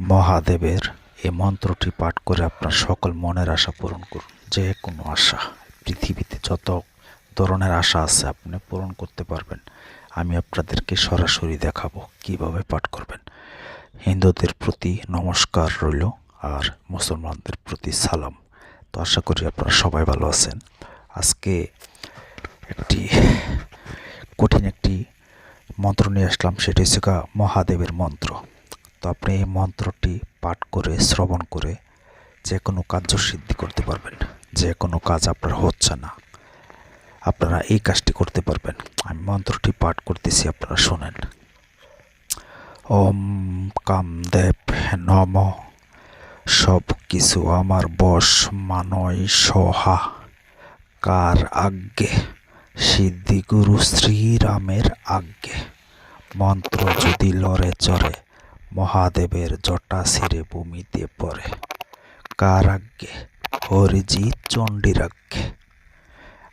মহাদেবের এই মন্ত্রটি পাঠ করে আপনার সকল মনের আশা পূরণ করুন। যে কোনো আশা, পৃথিবীতে যত ধরনের আশা আছে আপনি পূরণ করতে পারবেন। আমি আপনাদেরকে সরাসরি দেখাবো কীভাবে পাঠ করবেন। হিন্দুদের প্রতি নমস্কার রইল আর মুসলমানদের প্রতি সালাম। তো আশা করি আপনারা সবাই ভালো আছেন। আজকে একটি কঠিন একটি মন্ত্র নিয়ে আসলাম, সেটি হচ্ছে মহাদেবের মন্ত্র। আপনি এই মন্ত্রটি পাঠ করে, শ্রবণ করে যে কোনো কার্য সিদ্ধি করতে পারবেন। যে কোনো কাজ আপনার হচ্ছে না। আপনারা এই কাজটি করতে পারবেন। আমি মন্ত্রটি পাঠ করতেছি, আপনারা শোনেন। ওম কামদেব নম। সব কিছু আমার বশ মানয় সহা। কার আজ্ঞে? সিদ্ধি গুরু শ্রীরামের আজ্ঞে। মন্ত্র যদি লড়ে চড়ে মহাদেবের জটা ছিঁড়ে ভূমিতে পড়ে। কার আজ্ঞে হরিজি চণ্ডীর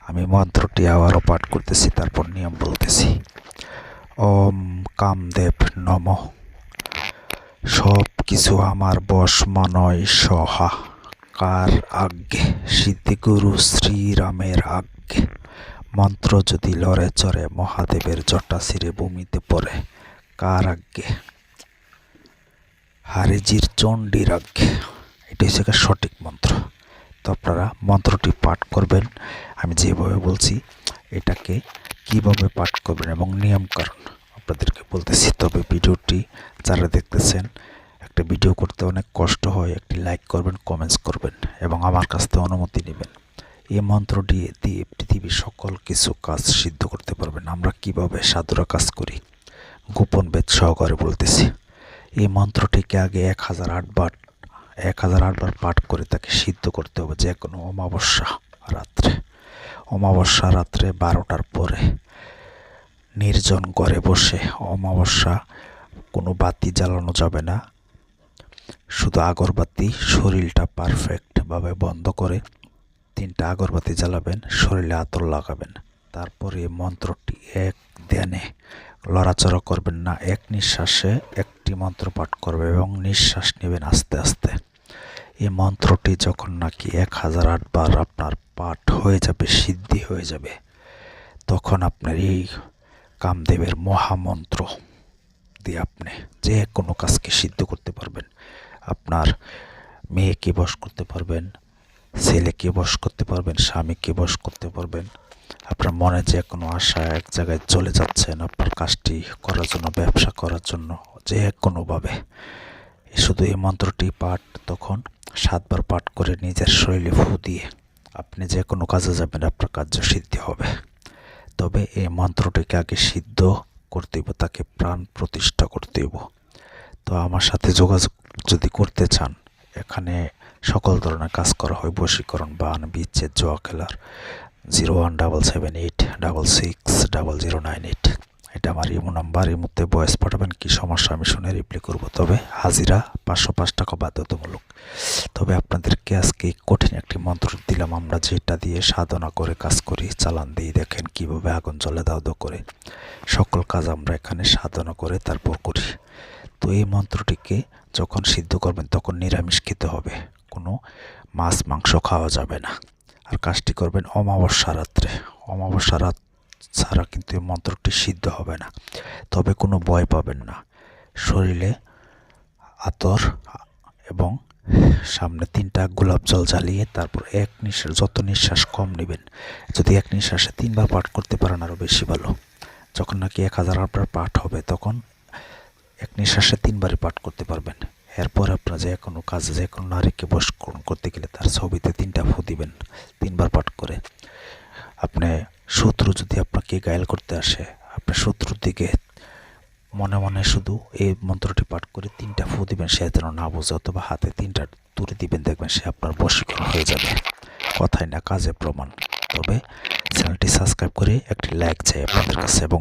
আমি মন্ত্রটি আবারও পাঠ করতেছি, তারপর নিয়ম বলতেছি। ওম কামদেব নম। সব কিছু আমার বশ মানয় সহা। কার আজ্ঞে, সিদ্ধিগুরু শ্রীরামের আজ্ঞে। মন্ত্র যদি লড়ে চড়ে মহাদেবের জটা ছিঁড়ে ভূমিতে পড়ে। কার আজ্ঞে হারিজির চণ্ডীর আজ্ঞে এটি হচ্ছে সঠিক মন্ত্র। তো আপনারা মন্ত্রটি পাঠ করবেন। আমি যেভাবে বলছি, এটাকে কীভাবে পাঠ করবেন এবং নিয়ম কারণ আপনাদেরকে বলতেছি। তবে ভিডিওটি যারা দেখতেছেন, একটা ভিডিও করতে অনেক কষ্ট হয়, একটি লাইক করবেন, কমেন্টস করবেন এবং আমার কাছ থেকে অনুমতি নেবেন। এই মন্ত্রটি দিয়ে পৃথিবীর সকল কিছু কাজ সিদ্ধ করতে পারবেন। আমরা কীভাবে সাধুরা কাজ করি? গোপন বেদ সহকারে বলতেছি। এই মন্ত্রটিকে আগে এক হাজার আটবার এক হাজার আটবার পাঠ করে তাকে সিদ্ধ করতে হবে যে কোনো অমাবস্যা রাত্রে। অমাবস্যা রাত্রে বারোটার পরে নির্জন করে বসে অমাবস্যা কোনো বাতি জ্বালানো যাবে না। শুধু আগরবাতি শরীরটা পারফেক্টভাবে বন্ধ করে তিনটা আগরবাতি জ্বালাবেন, শরীরে আতর লাগাবেন। তারপরে মন্ত্রটি এক ধ্যানে লড়াচড়া করবেন না। এক নিঃশ্বাসে একটি মন্ত্র পাঠ করবে এবং নিঃশ্বাস নেবেন আস্তে আস্তে। এই মন্ত্রটি যখন নাকি এক হাজার আটবার আপনার পাঠ হয়ে যাবে, সিদ্ধি হয়ে যাবে, তখন আপনার এই কামদেবের মহামন্ত্র দিয়ে আপনি যে কোনো কাজকে সিদ্ধ করতে পারবেন। আপনার মেয়েকে বশ করতে পারবেন, ছেলেকে বশ করতে পারবেন, স্বামীকে বশ করতে পারবেন। আপনার মনে যে কোনো আশা এক জায়গায় চলে যাচ্ছেন আপনার কাজটি করার জন্য, ব্যবসা করার জন্য, যে কোনোভাবে। শুধু এই মন্ত্রটি পাঠ তখন সাতবার পাঠ করে নিজের শরীরে ফু দিয়ে আপনি যে কোনো কাজে যাবেন, আপনার কার্য সিদ্ধি হবে। তবে এই মন্ত্রটিকে আগে সিদ্ধ করতে হইব, তাকে প্রাণ প্রতিষ্ঠা করতে হইব। তো আমার সাথে যোগাযোগ যদি করতে চান, এখানে সকল ধরনের কাজ করা হয়, বশীকরণ, বান, বিচ্ছেদ জোয়া খেলার zero one double seven eight double six double zero nine eight. এটা আমার ইমো নাম্বার এই মুহূর্তে বয়স পাঠাবেন, কী সমস্যা আমি শুনে রিপ্লাই করব। তবে হাজিরা পাঁচশো পাঁচ টাকা বাধ্যতামূলক। তবে আপনাদেরকে আজকে কঠিন একটি মন্ত্র দিলাম, আমরা যেটা দিয়ে সাধনা করে, কাজ করি, চালান দিয়ে দেখেন কীভাবে আগুন জ্বলে দাও দাও করে। সকল কাজ আমরা এখানে সাধনা করে তারপর করি। তো এই মন্ত্রটিকে যখন সিদ্ধ করবেন, তখন নিরামিষ খেতে হবে। কোনো মাছ, মাংস খাওয়া যাবে না। আর কাজটি করবেন অমাবস্যা রাত্রে। অমাবস্যা রাত ছাড়া কিন্তু এই মন্ত্রটি সিদ্ধ হবে না। তবে কোনো ভয় পাবেন না। শরীরে আতর এবং সামনে তিনটা গোলাপ জল জ্বালিয়ে তারপর এক নিঃশ্বাস, যত নিঃশ্বাস কম নেবেন। যদি এক নিঃশ্বাসে তিনবার পাঠ করতে পারেন আরও বেশি ভালো। যখন নাকি এক হাজার আটবার পাঠ হবে, তখন এক নিঃশ্বাসে তিনবারই পাঠ করতে পারবেন। এরপর আপনার যে কোনো কাজে যে কোনো নারীকে বশকরণ করতে গেলে তার ছবিতে তিনটা ফু দিবেন, তিনবার পাঠ করে। আপনি শত্রু যদি আপনাকে গায়েল করতে আসে আপনার শত্রুর দিকে মনে মনে শুধু এই মন্ত্রটি পাঠ করে তিনটা ফু দিবেন, সে যেন না বোঝে অথবা হাতে তিনটা তুলে দিবেন, দেখবেন সে আপনার বশীকরণ হয়ে যাবে। কথাই না, কাজে প্রমাণ। তবে চ্যানেলটি সাবস্ক্রাইব করে একটি লাইক চাই আপনাদের কাছে এবং